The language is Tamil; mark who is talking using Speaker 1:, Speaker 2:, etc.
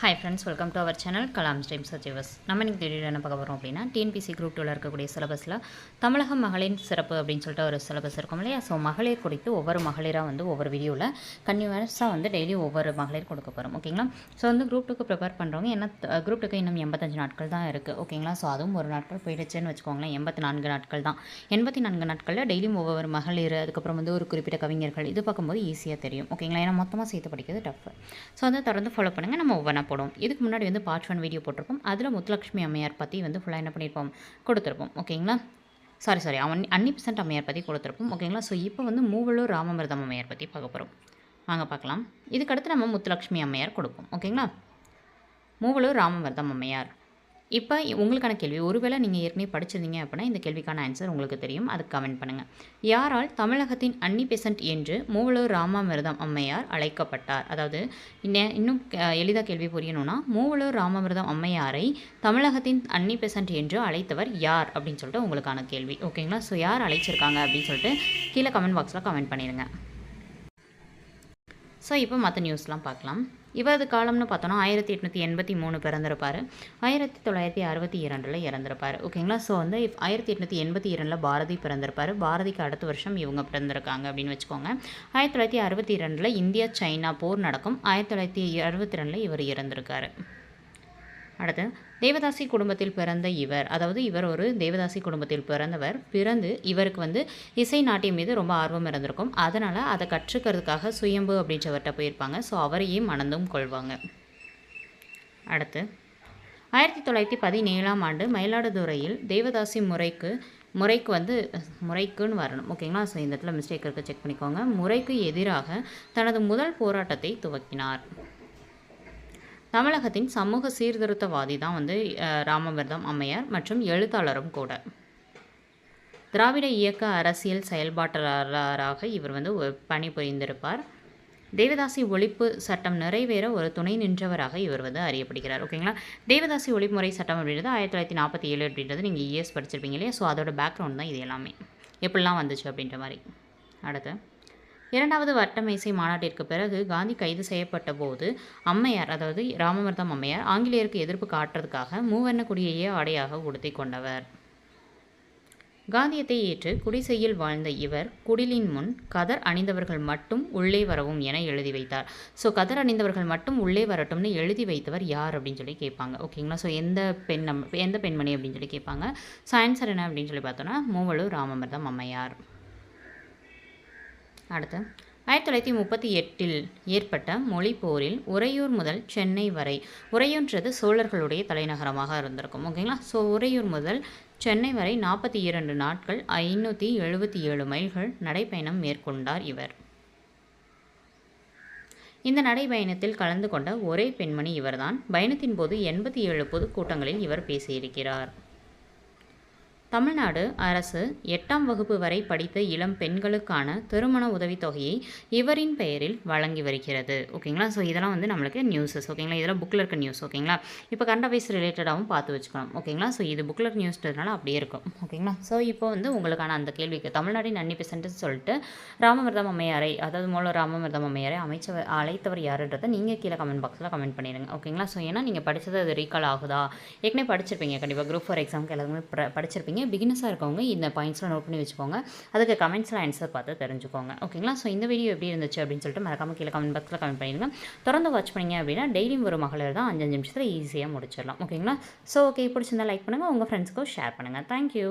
Speaker 1: Hi friends welcome to our channel Kalam stream சஜிவஸ் நம்ம இன்னைக்கு திடீர்னு என்ன பார்க்க போகிறோம் அப்படின்னா டிஎன்பிசி குரூப் டூவில் இருக்கக்கூடிய சிலபஸில் தமிழக மகளிர் சிறப்பு அப்படின்னு சொல்லிட்டு ஒரு சிலபஸ் இருக்கும் இல்லையா? ஸோ மகளிர் குறித்து ஒவ்வொரு மகளிராக வந்து ஒவ்வொரு வீடியோவில் கன்யூவர்ஸாக வந்து டெய்லி ஒவ்வொரு மகளிர் கொடுக்க போகிறோம் ஓகேங்களா ஸோ வந்து குரூப் டூக்கு ப்ரிப்பேர் பண்ணுறவங்க ஏன்னா குரூப் டூக்கு இன்னும் எண்பத்தஞ்சு நாட்கள் தான் இருக்குது ஓகேங்களா ஸோ அதுவும் ஒரு நாட்கள் போயிடுச்சுன்னு வச்சுக்கோங்களேன். எண்பத்தி நான்கு நாட்கள் தான். எண்பத்தி நான்கு நாட்களில் டெய்லியும் ஒவ்வொரு மகளிர் அதுக்கப்புறம் வந்து ஒரு குறிப்பிட்ட கவிஞர்கள் இது பார்க்கும்போது ஈஸியாக தெரியும். ஓகேங்களா ஏன்னா மொத்தமாக சேர்த்து படிக்கிறது டஃப் ஸோ வந்து தொடர்ந்து ஃபாலோ பண்ணுங்கள் நம்ம ஒவ்வொன்றா போடும். இதுக்கு முன்னாடி வந்து பார்ட் ஒன் வீடியோ போட்டிருப்போம். அதில் முத்துலட்சுமி அம்மையார் பற்றி வந்து ஃபுல்லாக என்ன பண்ணியிருப்போம் கொடுத்துருப்போம். ஓகேங்களா? சாரி சாரி அவன் அன்னி பெர்சன்ட் அம்மையார் பற்றி கொடுத்துருப்போம். ஓகேங்களா? ஸோ இப்போ வந்து மூவலூர் ராமமிர்தம் அம்மையார் பற்றி பார்க்க போகிறோம் வாங்க பார்க்கலாம். இதுக்கடுத்து நம்ம முத்துலட்சுமி அம்மையார் கொடுப்போம். ஓகேங்களா? மூவலூர் ராமமிர்தம் அம்மையார். இப்போ உங்களுக்கான கேள்வி ஒருவேளை நீங்கள் ஏற்கனவே படிச்சிருந்தீங்க அப்படின்னா இந்த கேள்விக்கான ஆன்சர் உங்களுக்கு தெரியும். அதுக்கு கமெண்ட் பண்ணுங்கள் யாரால் தமிழகத்தின் அன்னி பெசன்ட் என்று மூவலூர் ராமாமிர்தம் அம்மையார் அழைக்கப்பட்டார்? அதாவது இன்னும் எளிதாக கேள்வி புரியணும்னா மூவலூர் ராமாமிர்தம் அம்மையாரை தமிழகத்தின் அன்னி பெசன்ட் என்று அழைத்தவர் யார்? அப்படின்னு சொல்லிட்டு உங்களுக்கான கேள்வி. ஓகேங்களா ஸோ யார் அழைச்சிருக்காங்க அப்படின்னு சொல்லிட்டு கீழே கமெண்ட் பாக்ஸில் கமெண்ட் பண்ணிடுங்க ஸோ இப்போ மற்ற நியூஸ்லாம் பார்க்கலாம். இவரது காலம்னு பார்த்தோன்னா ஆயிரத்தி எட்நூற்றி எண்பத்தி மூணு பிறந்திருப்பார். ஆயிரத்தி தொள்ளாயிரத்தி அறுபத்தி இரண்டில் இறந்திருப்பார். ஓகேங்களா ஸோ வந்து ஆயிரத்தி எட்நூற்றி எண்பத்தி இரண்டில் பாரதி பிறந்திருப்பார். பாரதிக்கு அடுத்த வருஷம் இவங்க பிறந்திருக்காங்க அப்படின்னு வச்சுக்கோங்க. ஆயிரத்தி தொள்ளாயிரத்தி அறுபத்தி ரெண்டில் இந்தியா சைனா போர் நடக்கும். ஆயிரத்தி தொள்ளாயிரத்தி அறுபத்தி ரெண்டில் இவர் இறந்திருக்காரு. அடுத்து தேவதாசி குடும்பத்தில் பிறந்த இவர். அதாவது இவர் ஒரு தேவதாசி குடும்பத்தில் பிறந்தவர். பிறந்து இவருக்கு வந்து இசை நாட்டியம் மீது ரொம்ப ஆர்வம் இருந்திருக்கும். அதனால் அதை கற்றுக்கிறதுக்காக சுயம்பு அப்படின்றவர்கிட்ட போயிருப்பாங்க. ஸோ அவரையே மணந்தும் கொள்வாங்க. அடுத்து ஆயிரத்தி தொள்ளாயிரத்தி பதினேழாம் ஆண்டு மயிலாடுதுறையில் தேவதாசி முறைக்கு முறைக்கு வந்து முறைக்குன்னு வரணும். ஓகேங்களா? ஸோ இந்த இடத்துல மிஸ்டேக் இருக்க. செக் பண்ணிக்கோங்க. முறைக்கு எதிராக தனது முதல் போராட்டத்தை துவக்கினார். தமிழகத்தின் சமூக சீர்திருத்தவாதி தான் வந்து ராமவிரதம் அம்மையார் மற்றும் எழுத்தாளரும் கூட. திராவிட இயக்க அரசியல் செயல்பாட்டாளராக இவர் வந்து பணிபுரிந்திருப்பார். தேவதாசி ஒழிப்பு சட்டம் நிறைவேற ஒரு துணை நின்றவராக இவர் வந்து அறியப்படுகிறார். ஓகேங்களா தேவதாசி ஒழிப்புமுறை சட்டம் அப்படின்றது ஆயிரத்தி தொள்ளாயிரத்தி நாற்பத்தி ஏழு அப்படின்றது நீங்கள் இஎஸ் படிச்சிருப்பீங்க இல்லையா? ஸோ அதோட பேக்ரவுண்ட் தான் இது எல்லாமே. எப்படிலாம் வந்துச்சு அப்படின்ற மாதிரி? அடுத்து. இரண்டாவது வட்டமேசை மாநாட்டிற்கு பிறகு காந்தி கைது செய்யப்பட்ட போது அம்மையார் அதாவது ராமமிர்தம் அம்மையார் ஆங்கிலேயருக்கு எதிர்ப்பு காட்டுறதுக்காக மூவர்ண கொடியையே ஆடையாக உடுத்தி கொண்டவர். காந்தியத்தை ஏற்று குடிசையில் வாழ்ந்த இவர் குடிலின் முன் கதர் அணிந்தவர்கள் மட்டும் உள்ளே வரவும் என எழுதி வைத்தார். ஸோ கதர் அணிந்தவர்கள் மட்டும் உள்ளே வரட்டும்னு எழுதி வைத்தவர் யார் அப்படின்னு சொல்லி கேட்பாங்க. ஓகேங்களா ஸோ எந்த பெண் எந்த பெண்மணி அப்படின்னு சொல்லி கேட்பாங்க. ஸோ ஆன்சர் என்ன அப்படின்னு சொல்லி பார்த்தோன்னா மூவலூர் ராமமிர்தம் அம்மையார். அடுத்து ஆயிரத்தி தொள்ளாயிரத்தி முப்பத்தி எட்டில் ஏற்பட்ட மொழி போரில் உறையூர் முதல் சென்னை வரை உறையூன்றது சோழர்களுடைய தலைநகரமாக இருந்திருக்கும் ஓகேங்களா ஸோ உறையூர் முதல் சென்னை வரை நாற்பத்தி இரண்டு நாட்கள் ஐநூற்றி எழுபத்தி ஏழு மைல்கள் நடைப்பயணம் மேற்கொண்டார் இவர். இந்த நடைபயணத்தில் கலந்து கொண்ட ஒரே பெண்மணி இவர்தான். பயணத்தின் போது எண்பத்தி ஏழு பொதுக்கூட்டங்களில் இவர் பேசியிருக்கிறார். தமிழ்நாடு அரசு எட்டாம் வகுப்பு வரை படித்த இளம் பெண்களுக்கான திருமண உதவித்தொகையை இவரின் பெயரில் வழங்கி வருகிறது. ஓகேங்களா? ஸோ இதெல்லாம் வந்து நம்மளுக்கு நியூஸஸ் ஓகேங்களா? இதெல்லாம் புக்கில் இருக்க நியூஸ் ஓகேங்களா? இப்போ கரண்ட் அஃபேர்ஸ் ரிலேட்டடாகவும் பார்த்து வச்சுக்கணும் ஓகேங்களா? ஸோ இது புக்கில் இருக்க நியூஸ்ன்றதுனால அப்படியே இருக்கும் ஓகேங்களா? ஸோ இப்போ வந்து உங்களுக்கான அந்த கேள்விக்கு தமிழ்நாட்டின் அன்னி பெசன்ட்னு சொல்லிட்டு ராமமிர்தம் அம்மையாரை அதாவது மூலம் ராமமிர்தம் அம்மையாரை அமைச்சவர் அழைத்தவர் யாருன்றதை நீங்கள் கீழே கமெண்ட் பாக்ஸில் கமெண்ட் பண்ணிடுங்க ஓகேங்களா? ஸோ ஏன்னா நீங்கள் படித்தது அது ரீகால் ஆகுதா? ஏற்கனவே படிச்சிருப்பீங்க கண்டிப்பாக குரூப் ஃபார் எக்ஸாமுக்கு எல்லாருமே படிச்சிருப்பீங்க. பிகினஸாக இருக்கவங்க இந்த பாயிண்ட்ஸ்லாம் நோட் பண்ணி வச்சுக்கோங்க. அதுக்கு கமெண்ட்ஸில் ஆன்சர் பார்த்து தெரிஞ்சுக்கோங்க. ஓகேங்களா ஸோ இந்த வீடியோ எப்படி இருந்துச்சு அப்படின்னு சொல்லிட்டு மறக்காம கீழே கமெண்ட் பாக்ஸில் கமெண்ட் பண்ணிடுங்க. தொடர்ந்து வாட்ச் பண்ணிங்க அப்படின்னா டெய்லியும் ஒரு மகளிர் தான் அஞ்சு நிமிஷத்தில் ஈஸியாக முடிச்சிடலாம். ஓகேங்களா ஸோ ஓகே பிடிச்சிருந்தா லைக் பண்ணுங்கள் உங்கள் ஃப்ரெண்ட்ஸ்க்கும் ஷேர் பண்ணுங்கள் தேங்க்யூ